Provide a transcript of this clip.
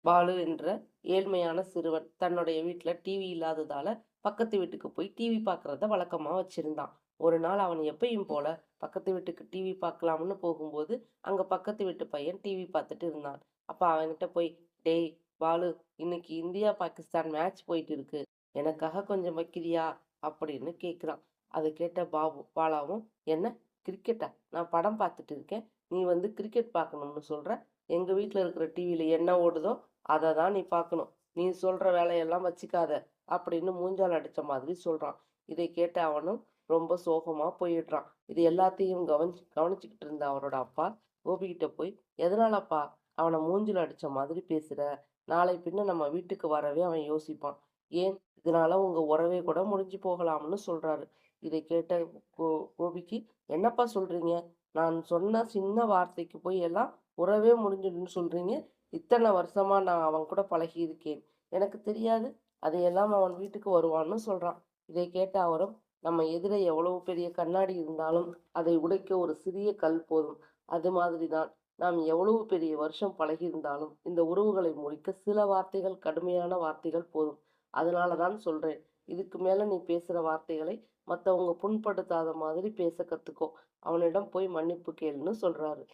பாலு என்ற ஏழ்மையான சிறுவன் தன்னுடைய வீட்டில் டிவி இல்லாததால பக்கத்து வீட்டுக்கு போய் டிவி பார்க்கறத வழக்கமாக வச்சிருந்தான். ஒரு நாள் அவன் எப்பயும் போல பக்கத்து வீட்டுக்கு டிவி பார்க்கலாம்னு போகும்போது, அங்க பக்கத்து வீட்டு பையன் டிவி பார்த்துட்டு இருந்தான். அப்ப அவன்கிட்ட போய், "டேய் பாலு, இன்னைக்கு இந்தியா, பாகிஸ்தான் மேட்ச் போயிட்டு இருக்கு. எனக்காக கொஞ்சம் வைக்கிறியா?" அப்படின்னு கேட்குறான் அது கேட்ட பாபு பாலாவும், "என்ன கிரிக்கெட்டா? நான் படம் பார்த்துட்டு இருக்கேன். நீ வந்து கிரிக்கெட் பார்க்கணும்னு சொல்ற? எங்க வீட்டில் இருக்கிற டிவியில் என்ன ஓடுதோ அதை தான் நீ பார்க்கணும். நீ சொல்கிற வேலையெல்லாம் வச்சுக்காத" அப்படின்னு மூஞ்சால் அடித்த மாதிரி சொல்கிறான் இதை கேட்ட அவனும் ரொம்ப சோகமாக போயிடுறான். இது எல்லாத்தையும் கவனிச்சு கவனிச்சுக்கிட்டு இருந்த அவரோட அப்பா கோபிகிட்ட போய், "எதனாலப்பா அவனை மூஞ்சில் அடித்த மாதிரி பேசுகிற நாளை பின்ன நம்ம வீட்டுக்கு வரவே அவன் யோசிப்பான். ஏன் இதனால உங்கள் உறவே கூட முடிஞ்சு போகலாம்னு" சொல்கிறாரு இதை கேட்ட கோ கோபிக்கு, "என்னப்பா சொல்கிறீங்க நான் சொன்ன சின்ன வார்த்தைக்கு போய் எல்லாம் உறவே முடிஞ்சிடுன்னு சொல்கிறீங்க இத்தனை வருஷமா நான் அவன் கூட பழகியிருக்கேன். எனக்கு தெரியாது? அதையெல்லாம் அவன் வீட்டுக்கு வருவான்னு" சொல்றான். இதை கேட்ட அவரும், "நம்ம எதிரே எவ்வளவு பெரிய கண்ணாடி இருந்தாலும் அதை உடைக்க ஒரு சிறிய கல் போதும். அது மாதிரி தான் நாம் எவ்வளவு பெரிய வருஷம் பழகியிருந்தாலும் இந்த உறவுகளை முறிக்க சில வார்த்தைகள் கடுமையான வார்த்தைகள் போதும். அதனால தான் சொல்றேன். இதுக்கு மேல நீ பேசுற வார்த்தைகளை மற்றவங்க புண்படுத்தாத மாதிரி பேச கத்துக்கோ. அவனிடம் போய் மன்னிப்பு கேளுன்னு" சொல்றாரு.